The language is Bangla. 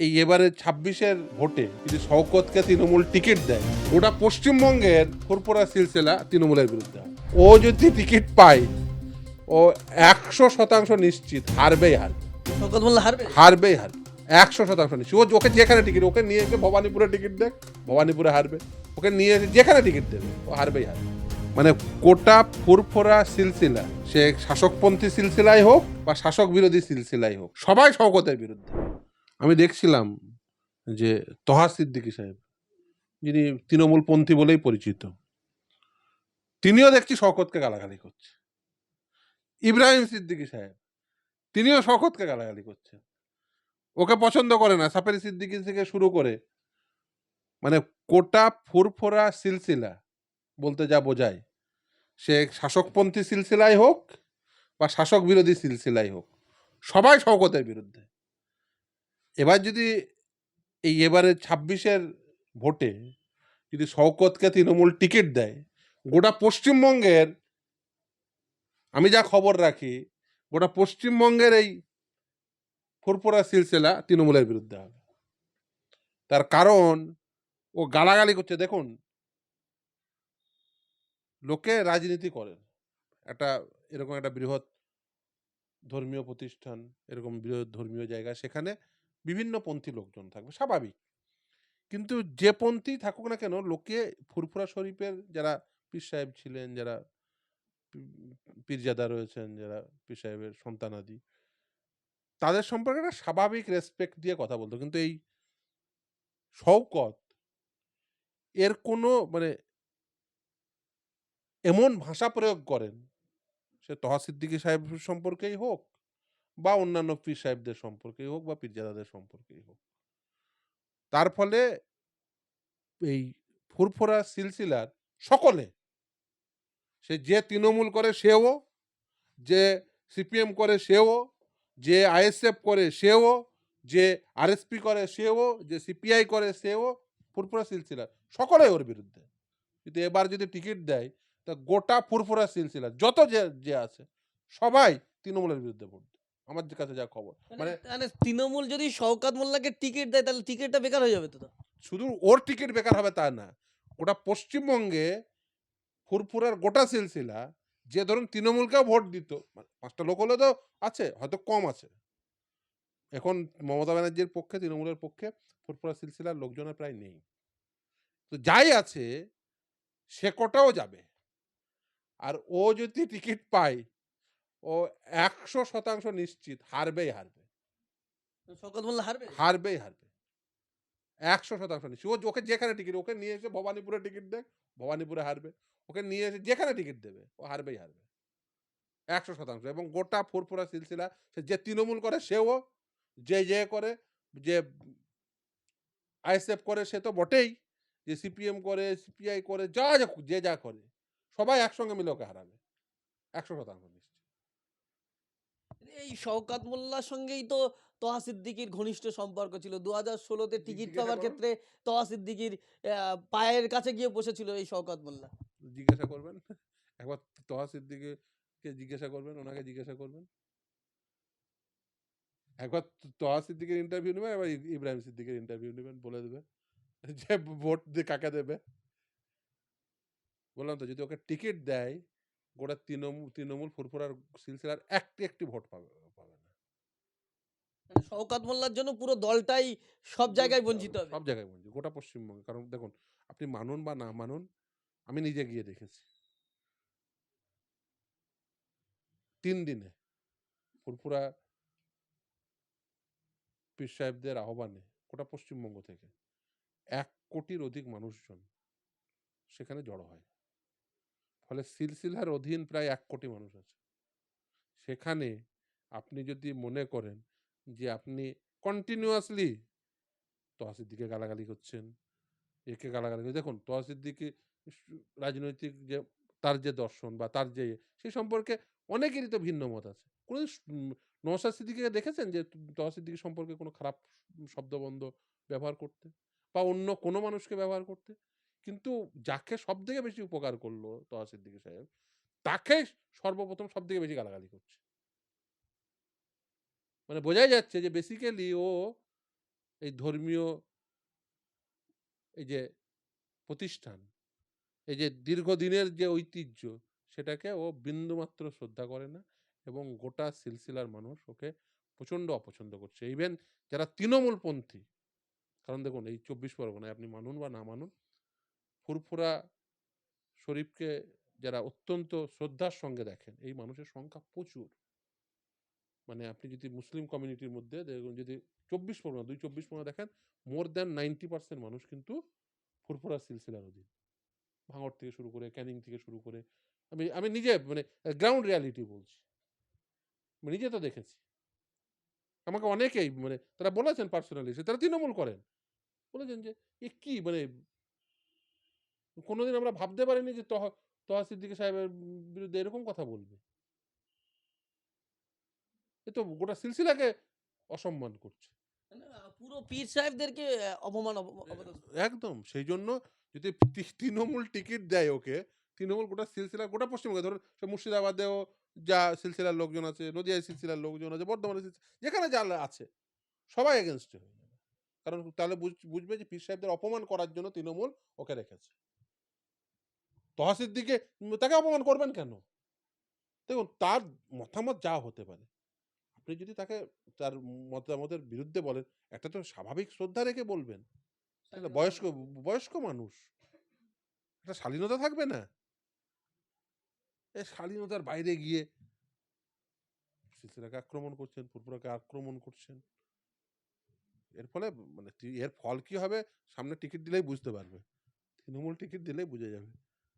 এই এবারে ছাব্বিশের ভোটে যদি শওকতকে তৃণমূল টিকিট দেয় ওটা পশ্চিমবঙ্গের ফুরপুরা সিলসিলা তৃণমূলের বিরুদ্ধে। ও যদি টিকিট পায় ও একশো শতাংশ নিশ্চিত হারবেই হারবে। শওকত মোল্লা হারবে? হারবেই হারবে একশো শতাংশ নিশ্চিত। ও ওকে যেখানে টিকিট ওকে নিয়ে এসে ভবানীপুরে টিকিট দেখ ভবানীপুরে হারবে। ওকে নিয়ে এসে যেখানে টিকিট দেবে ও হারবেই হারবে। মানে কোটা ফুরফোরা সিলসিলা সে শাসকপন্থী সিলসিলাই হোক বা শাসক বিরোধী সিলসিলাই হোক সবাই শওকতের বিরুদ্ধে। আমি দেখছিলাম যে তহা সিদ্দিকী সাহেব, যিনি তৃণমূলপন্থী বলেই পরিচিত, তিনিও দেখছি শকতকে গালাগালি করছে। ইব্রাহিম সিদ্দিকী সাহেব, তিনিও শওকতকে গালাগালি করছেন ওকে পছন্দ করে না সাপেরি সিদ্দিকী থেকে শুরু করে মানে কোটা ফুরফোরা সিলসিলা বলতে যা বোঝায়, সে শাসকপন্থী সিলসিলাই হোক বা শাসক বিরোধী সিলসিলাই হোক, সবাই শওকতের বিরুদ্ধে। এবার যদি এই এবারে ছাব্বিশের ভোটে যদি শওকতকে তৃণমূল টিকিট দেয়, গোটা পশ্চিমবঙ্গের আমি যা খবর রাখি, গোটা পশ্চিমবঙ্গের এই ফুরফুরা সিলসিলা তৃণমূলের বিরুদ্ধে হবে। তার কারণ ও গালাগালি করছে। দেখুন, লোকে রাজনীতি করেন একটা এরকম একটা বৃহৎ ধর্মীয় প্রতিষ্ঠান, এরকম বৃহৎ ধর্মীয় জায়গা, সেখানে বিভিন্ন পন্থী লোকজন থাকবে, স্বাভাবিক। কিন্তু যে পন্থী থাকুক না কেন, লোকে ফুরফুরা শরীফের যারা পীর সাহেব ছিলেন, যারা পীরজাদা রয়েছেন, যারা পীর সাহেবের সন্তানাদি তাদের সম্পর্কে একটা স্বাভাবিক রেসপেক্ট দিয়ে কথা বলতো। কিন্তু এই শওকত, এর কোনো মানে এমন ভাষা প্রয়োগ করেন, সে তহা সিদ্দিকী সাহেব সম্পর্কেই হোক বা অন্যান্য পীর সাহেবদের সম্পর্কেই হোক বা পীরজাদাদের সম্পর্কেই হোক তার ফলে এই ফুরফুরা সিলসিলার সকলে, সে যে তৃণমূল করে সেও, যে সিপিএম করে সেও, যে আইএসএফ করে সেও, যে আরএসপি করে সেও, যে সিপিআই করে সেও ফুরফুরা সিলসিলা সকলে ওর বিরুদ্ধে কিন্তু এবার যদি টিকিট দেয়, তা গোটা ফুরফুরা সিলসিলা, যত যে যে আছে, সবাই তৃণমূলের বিরুদ্ধে ভোট। আমার কাছে যা খবর। মানে মানে তৃণমূল যদি শওকত মোল্লাকে টিকিট দেয় তাহলে টিকিটটা বেকার হয়ে যাবে তো তো। শুধু ওর টিকিট বেকার হবে তা না ওটা পশ্চিমবঙ্গে ফুরফুরার গোটা সিলসিলা যে ধরুন তৃণমূলকেও ভোট দিত মানে পাঁচটা লোক হলে তো আছে হয়তো কম আছে। এখন মমতা ব্যানার্জির পক্ষে তৃণমূলের পক্ষে ফুরফুরা সিলসিলার লোকজনের প্রায় নেই। তো যাই আছে সে কটাও যাবে। আর ও যদি টিকিট পায় ও একশো শতাংশ নিশ্চিত হারবেই হারবে। শওকত মোল্লা হারবে? হারবেই হারবে। একশো শতাংশ নিশ্চিত। ও ওকে যেখানে টিকিট ওকে নিয়ে এসে ভবানীপুরে টিকিট দেখ ভবানীপুরে হারবে। ওকে নিয়ে এসে যেখানে টিকিট দেবে ও হারবেই হারবে। একশো শতাংশ। এবং গোটা ফুরফুরা সিলসিলা সে যে তৃণমূল করে সেও যে যে করে যে আইএসএফ করে সে তো বটেই। যে সিপিএম করে সিপিআই করে যা যা যে যা করে সবাই একসঙ্গে মিলে ওকে হারাবে। একশো শতাংশ এই শওকত মোল্লার সঙ্গেই তো তহা সিদ্দিকির ঘনিষ্ঠ সম্পর্ক ছিল। দু হাজার ষোলোতে টিকিট পাওয়ার ক্ষেত্রে তহা সিদ্দিকির পায়ের কাছে গিয়ে বসেছিল এই শওকত মোল্লা। জিজ্ঞাসা করবেন? একবার তহা সিদ্দিকে কে জিজ্ঞাসা করবেন ওনাকে জিজ্ঞাসা করবেন। একবার তহা সিদ্দিকের ইন্টারভিউ নেবেন এবার ইব্রাহিম সিদ্দিকের ইন্টারভিউ নেবেন বলে দেবে। যে ভোট দিয়ে কাকে দেবে? বললাম তো যদি ওকে টিকিট দেয় গোটা তৃণমূল তৃণমূল ফুরফুরার সিলসিলার একটি একটি ভোট পাবে পাবে না। মানে শওকত মোল্লার জন্য পুরো দলটাই সব জায়গায় বঞ্চিত হবে। সব জায়গায় বঞ্চিত গোটা পশ্চিমবঙ্গে। কারণ দেখুন আপনি মানুন বা না মানুন আমি নিজে গিয়ে দেখেছি। তিন দিনে ফুরফুরা পীর সাহেবদের আহ্বানে গোটা পশ্চিমবঙ্গ থেকে এক কোটির অধিক মানুষজন সেখানে জড়ো হয়। ফলে সিলসিলার অধীন প্রায় এক কোটি মানুষ আছে। সেখানে আপনি যদি মনে করেন যে আপনি কন্টিনিউয়াসলি তহসির দিকে গালাগালি করছেন, একে গালাগালি করছেন দেখুন তহসির দিকে রাজনৈতিক যে, তার যে দর্শন বা তার যে সেই সম্পর্কে অনেকেরই তো ভিন্ন মত আছে। কোনো নওশাদ সিদ্দিকিকে দেখেছেন যে তহা সিদ্দিকি সম্পর্কে কোনো খারাপ শব্দবন্ধ ব্যবহার করতে? বা অন্য কোনো মানুষকে ব্যবহার করতে? কিন্তু যাকে সব থেকে বেশি উপকার করল তহা সিদ্দিকি সাহেব, তাকে সর্বপ্রথম সব থেকে বেশি গালাগালি করছে। মানে বোঝাই যাচ্ছে যে বেসিক্যালি ও এই ধর্মীয় এই যে প্রতিষ্ঠান, এই যে দীর্ঘদিনের যে ঐতিহ্য, সেটাকে ও বিন্দুমাত্র শ্রদ্ধা করে না এবং গোটা সিলসিলার মানুষ ওকে প্রচণ্ড অপছন্দ করছে। ইভেন যারা তৃণমূলপন্থী, কারণ দেখুন এই চব্বিশ পরগনায় আপনি মানুন বা না মানুন ফুরফুরা শরীফকে যারা অত্যন্ত শ্রদ্ধার সঙ্গে দেখেন, এই মানুষের সংখ্যা প্রচুর। মানে আপনি যদি মুসলিম কমিউনিটির মধ্যে দেখুন, যদি চব্বিশ পরগনা, দুই চব্বিশ পরগনা দেখেন, মোর দ্যান নাইনটি পার্সেন্ট মানুষ কিন্তু ফুরফুরা সিলসিলার অধীন। ভাঙড় থেকে শুরু করে, ক্যানিং থেকে শুরু করে, আমি আমি নিজে মানে গ্রাউন্ড রিয়ালিটি বলছি। নিজে তো দেখেছি। আমাকে অনেকেই মানে তারা বলেছেন পার্সোনালি, সে তারা তৃণমূল করেন। বলেছেন যে, এ কি মানে কোনোদিন আমরা ভাবতে পারিনি যে তহ তহা সিদ্দিকী সাহেবের বিরুদ্ধে এরকম কথা বলবে। এ তো গোটা সিলসিলাকে অসম্মান করছে। পুরো পীর সাহেবদেরকে অপমান একদম সেই জন্য যদি তৃণমূল টিকিট দেয় ওকে তৃণমূল গোটা সিলসিলা গোটা পশ্চিমবঙ্গে ধরুন সে মুর্শিদাবাদেও যা সিলসিলার লোকজন আছে নদিয়ায় সিলসিলার লোকজন আছে বর্ধমানে যেখানে যা আছে সবাই এগেনস্টে হয়ে যাবে। কারণ তাহলে বুঝ- বুঝবে যে পীর সাহেবদের অপমান করার জন্য তৃণমূল ওকে রেখেছে। তহাসির দিকে তাকে অপমান করবেন কেন? দেখুন তার মতামত যা হতে পারে। আপনি যদি তাকে তার মতামতের বিরুদ্ধে বলেন একটা তো স্বাভাবিক শ্রদ্ধা রেখে বলবেন। তাহলে বয়স্ক বয়স্ক মানুষ। একটা শালীনতা থাকবে না? এই শালীনতার বাইরে গিয়ে সিলসিলাকে আক্রমণ করছেন ফুরফুরাকে আক্রমণ করছেন। এর ফলে মানে এর ফল কি হবে? সামনে টিকিট দিলেই বুঝতে পারবে। তৃণমূল টিকিট দিলেই বুঝে যাবে।